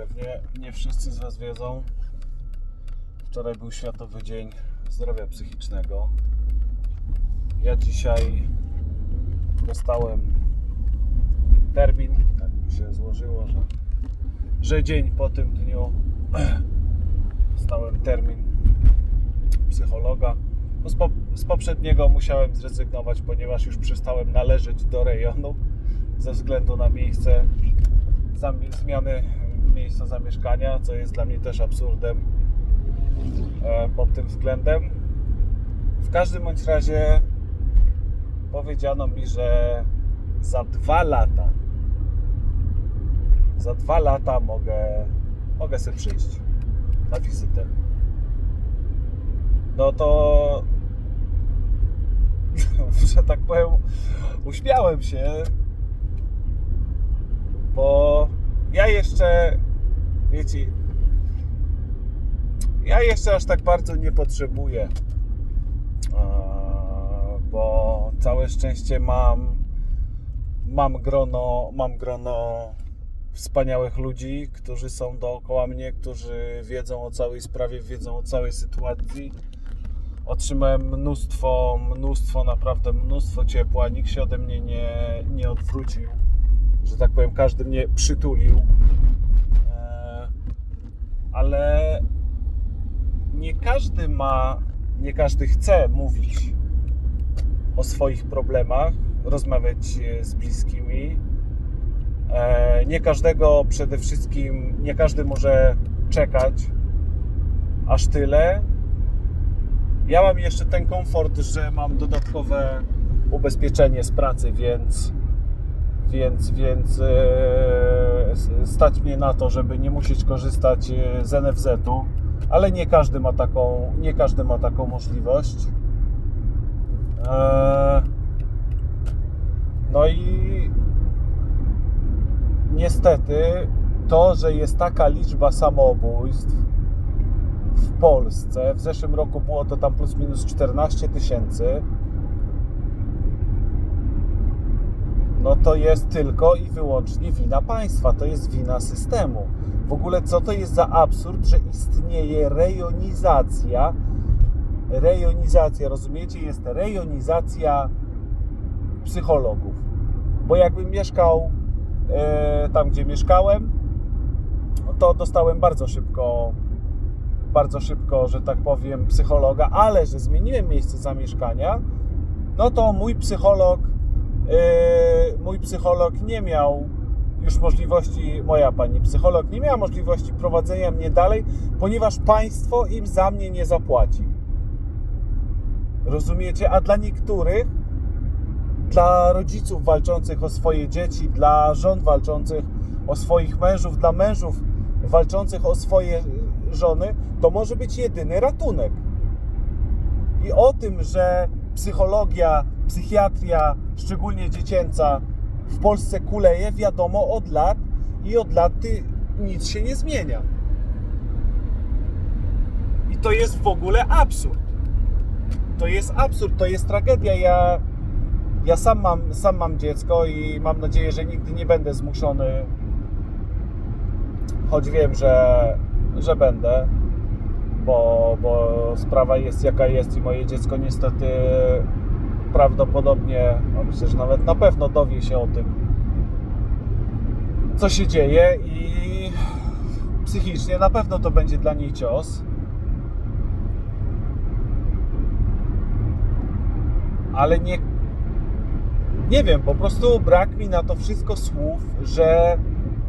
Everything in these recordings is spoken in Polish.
Pewnie nie wszyscy z Was wiedzą. Wczoraj był Światowy Dzień Zdrowia Psychicznego. Ja dzisiaj dostałem termin. Tak mi się złożyło, że, że dzień po tym dniu dostałem termin psychologa. No z, po, z poprzedniego musiałem zrezygnować, ponieważ już przestałem należeć do rejonu ze względu na miejsce zmiany miejsca zamieszkania, co jest dla mnie też absurdem e, pod tym względem. W każdym bądź razie powiedziano mi, że za dwa lata za dwa lata mogę, mogę sobie przyjść na wizytę. No to że tak powiem uśmiałem się bo ja jeszcze, wiecie, ja jeszcze aż tak bardzo nie potrzebuję, bo całe szczęście mam, mam grono, mam grono wspaniałych ludzi, którzy są dookoła mnie, którzy wiedzą o całej sprawie, wiedzą o całej sytuacji. Otrzymałem mnóstwo, mnóstwo, naprawdę mnóstwo ciepła. Nikt się ode mnie nie, nie odwrócił że tak powiem, każdy mnie przytulił. E, Ale nie każdy ma, nie każdy chce mówić o swoich problemach, rozmawiać z bliskimi. E, Nie każdego przede wszystkim, nie każdy może czekać aż tyle. Ja mam jeszcze ten komfort, że mam dodatkowe ubezpieczenie z pracy, więc więc, więc e, stać mnie na to, żeby nie musieć korzystać e, z NFZ-u, ale nie każdy ma taką, nie każdy ma taką możliwość. E, no i niestety to, że jest taka liczba samobójstw w Polsce, w zeszłym roku było to tam plus minus 14 tysięcy, no to jest tylko i wyłącznie wina państwa, to jest wina systemu. W ogóle co to jest za absurd, że istnieje rejonizacja, rejonizacja, rozumiecie, jest rejonizacja psychologów. Bo jakbym mieszkał e, tam, gdzie mieszkałem, to dostałem bardzo szybko, bardzo szybko, że tak powiem, psychologa, ale że zmieniłem miejsce zamieszkania, no to mój psycholog mój psycholog nie miał już możliwości, moja pani psycholog nie miała możliwości prowadzenia mnie dalej, ponieważ państwo im za mnie nie zapłaci. Rozumiecie? A dla niektórych, dla rodziców walczących o swoje dzieci, dla żon walczących o swoich mężów, dla mężów walczących o swoje żony, to może być jedyny ratunek. I o tym, że psychologia, psychiatria, szczególnie dziecięca, w Polsce kuleje, wiadomo od lat i od lat nic się nie zmienia. I to jest w ogóle absurd. To jest absurd, to jest tragedia. Ja, ja sam, mam, sam mam dziecko i mam nadzieję, że nigdy nie będę zmuszony, choć wiem, że, że będę, bo, bo sprawa jest jaka jest i moje dziecko niestety prawdopodobnie, no myślę, że nawet na pewno dowie się o tym, co się dzieje i psychicznie na pewno to będzie dla niej cios. Ale nie, nie wiem, po prostu brak mi na to wszystko słów, że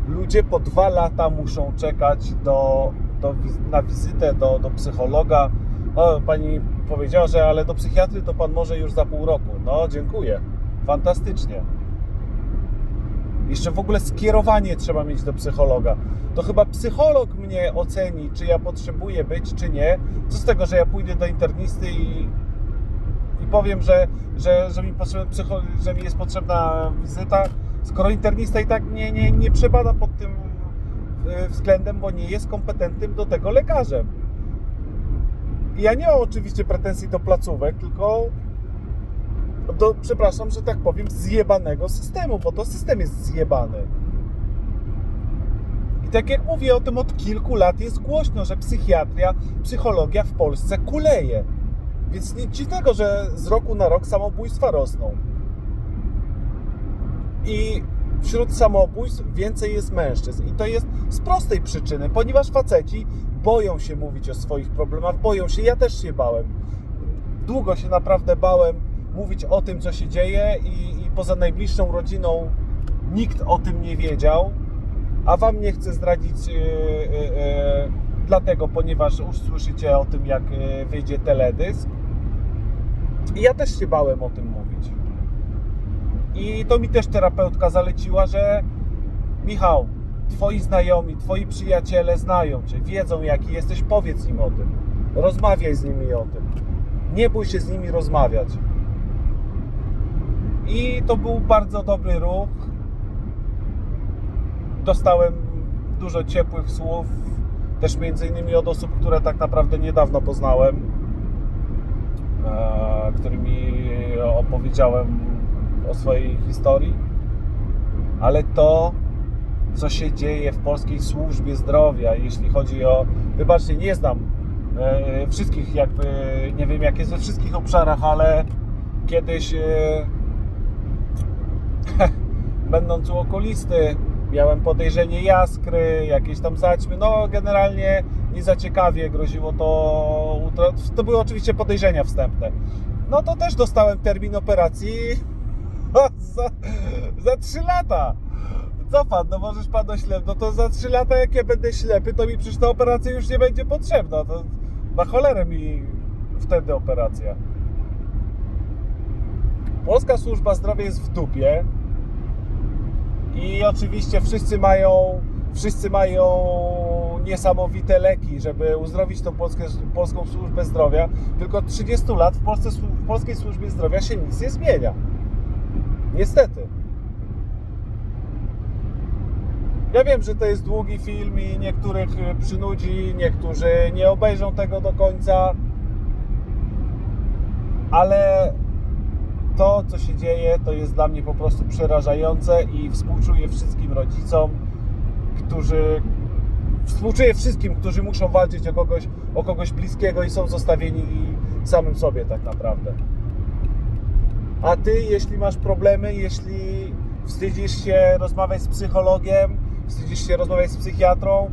ludzie po dwa lata muszą czekać do, do, na wizytę do, do psychologa. O, pani powiedziała, że ale do psychiatry to pan może już za pół roku. No, dziękuję. Fantastycznie. Jeszcze w ogóle skierowanie trzeba mieć do psychologa. To chyba psycholog mnie oceni, czy ja potrzebuję być, czy nie. Co z tego, że ja pójdę do internisty i, i powiem, że, że, że, mi że mi jest potrzebna wizyta, skoro internista i tak nie, nie, nie przebada pod tym e, względem, bo nie jest kompetentnym do tego lekarzem. Ja nie mam oczywiście pretensji do placówek, tylko do, przepraszam, że tak powiem, zjebanego systemu, bo to system jest zjebany. I tak jak mówię o tym od kilku lat, jest głośno, że psychiatria, psychologia w Polsce kuleje. Więc nic dziwnego, że z roku na rok samobójstwa rosną. I wśród samobójstw więcej jest mężczyzn. I to jest z prostej przyczyny, ponieważ faceci boją się mówić o swoich problemach, boją się, ja też się bałem. Długo się naprawdę bałem mówić o tym, co się dzieje, i, i poza najbliższą rodziną nikt o tym nie wiedział. A Wam nie chcę zdradzić, yy, yy, yy, dlatego, ponieważ usłyszycie o tym, jak yy, wyjdzie teledysk. I ja też się bałem o tym mówić. I to mi też terapeutka zaleciła, że Michał, twoi znajomi, twoi przyjaciele znają cię, wiedzą jaki jesteś, powiedz im o tym. Rozmawiaj z nimi o tym. Nie bój się z nimi rozmawiać. I to był bardzo dobry ruch. Dostałem dużo ciepłych słów, też między innymi od osób, które tak naprawdę niedawno poznałem, e, którymi opowiedziałem o swojej historii, ale to, co się dzieje w polskiej służbie zdrowia, jeśli chodzi o, wybaczcie, nie znam e, wszystkich, jakby, nie wiem jak jest we wszystkich obszarach, ale kiedyś, e, będąc u okulisty, miałem podejrzenie jaskry, jakieś tam zaćmy, no generalnie nie za ciekawie groziło to, to były oczywiście podejrzenia wstępne. No to też dostałem termin operacji za, za 3 lata. Co no możesz pan oślep, no to za 3 lata jak ja będę ślepy, to mi przecież ta operacja już nie będzie potrzebna. To na cholerę mi wtedy operacja. Polska służba zdrowia jest w dupie i oczywiście wszyscy mają wszyscy mają niesamowite leki, żeby uzdrowić tą polskę, polską służbę zdrowia. Tylko od 30 lat w, Polsce, w polskiej służbie zdrowia się nic nie zmienia. Niestety. Ja wiem, że to jest długi film i niektórych y, przynudzi, niektórzy nie obejrzą tego do końca, ale to, co się dzieje, to jest dla mnie po prostu przerażające i współczuję wszystkim rodzicom, którzy. Współczuję wszystkim, którzy muszą walczyć o kogoś, o kogoś bliskiego i są zostawieni samym sobie tak naprawdę. A ty, jeśli masz problemy, jeśli wstydzisz się rozmawiać z psychologiem, wstydzisz się rozmawiać z psychiatrą,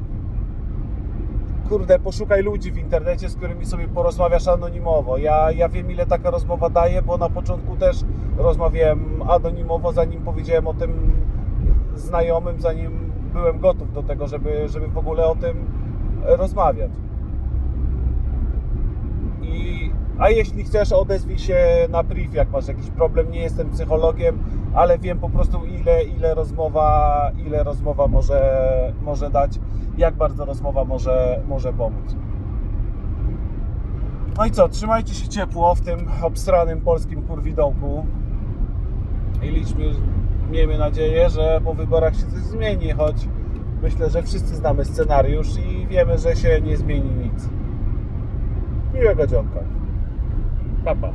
kurde, poszukaj ludzi w internecie, z którymi sobie porozmawiasz anonimowo. Ja, ja wiem, ile taka rozmowa daje, bo na początku też rozmawiałem anonimowo, zanim powiedziałem o tym znajomym, zanim byłem gotów do tego, żeby, żeby w ogóle o tym rozmawiać. I, a jeśli chcesz, odezwij się na priv, jak masz jakiś problem. Nie jestem psychologiem, ale wiem po prostu ile, ile rozmowa, ile rozmowa może, może dać, jak bardzo rozmowa może, może pomóc. No i co, trzymajcie się ciepło w tym obsranym polskim kurwidołku i liczmy, miejmy nadzieję, że po wyborach się coś zmieni, choć myślę, że wszyscy znamy scenariusz i wiemy, że się nie zmieni nic. Miłego dzionka. Pa, pa.